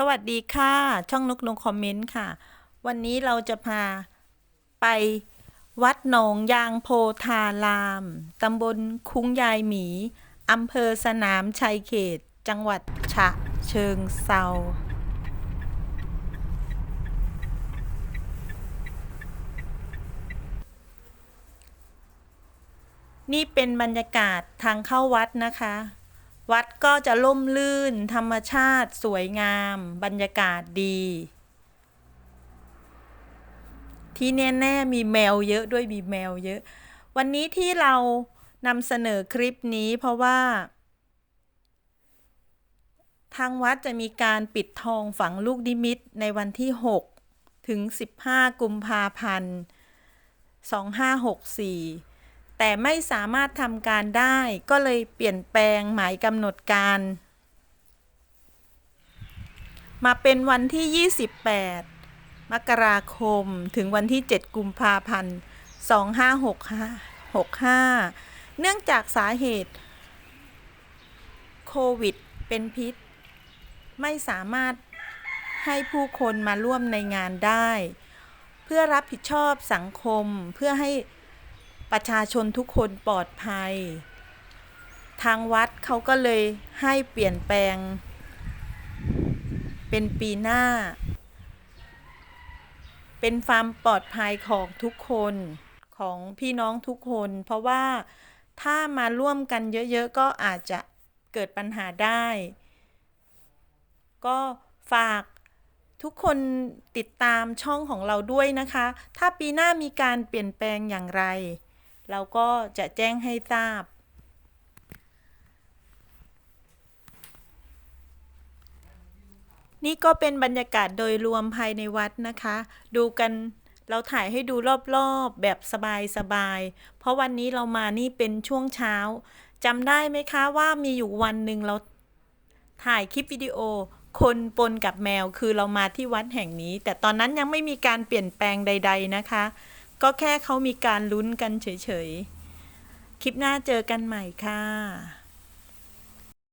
สวัสดีค่ะ ช่องนกนงคอมเมนต์ค่ะ วันนี้เราจะพาไปวัดหนองยางโพธาราม ตำบลคุ้งยายหมี อำเภอสนามชัยเขต จังหวัดฉะเชิงเซานี่เป็นบรรยากาศทางเข้าวัดนะคะ วัดก็จะล่มลื่น ธรรมชาติสวยงาม บรรยากาศดี ที่แน่ๆมีแมวเยอะด้วยมีแมวเยอะ วันนี้ที่เรานำเสนอคลิปนี้เพราะว่า ทางวัดจะมีการปิดทองฝังลูกนิมิตในวันที่ 6 ถึง 15 กุมภาพันธ์ 2564 แต่ไม่สามารถทำการได้ก็เลยเปลี่ยนแปลงหมายกำหนดการ มาเป็นวันที่ 28 มกราคมถึงวันที่ 7 กุมภาพันธ์ 2565 เนื่องจากสาเหตุโควิดเป็นพิษ ไม่สามารถให้ผู้คนมาร่วมในงานได้ เพื่อรับผิดชอบสังคมเพื่อให้ ประชาชนทุกคนปลอดภัย ทางวัดเขาก็เลยให้เปลี่ยนแปลง เป็นปีหน้า เป็นความปลอดภัยของทุกคนของพี่น้องทุกคน เพราะว่าถ้ามาร่วมกันเยอะๆ ก็อาจจะเกิดปัญหาได้ ก็ฝากทุกคนติดตามช่องของเราด้วยนะคะ ถ้าปีหน้ามีการเปลี่ยนแปลงอย่างไร เราก็จะแจ้งให้ทราบ นี่ก็เป็นบรรยากาศโดยรวมภายในวัดนะคะ ดูกันเราถ่ายให้ดูรอบๆแบบสบายๆ เพราะวันนี้เรามานี่เป็นช่วงเช้าจำได้ไหมคะว่ามีอยู่วันหนึ่งเราถ่ายคลิปวิดีโอ คนปนกับแมวคือเรามาที่วัดแห่งนี้ แต่ตอนนั้นยังไม่มีการเปลี่ยนแปลงใด ๆนะคะ ก็แค่เขามีการลุ้นกันเฉยๆ คลิปหน้าเจอกันใหม่ค่ะ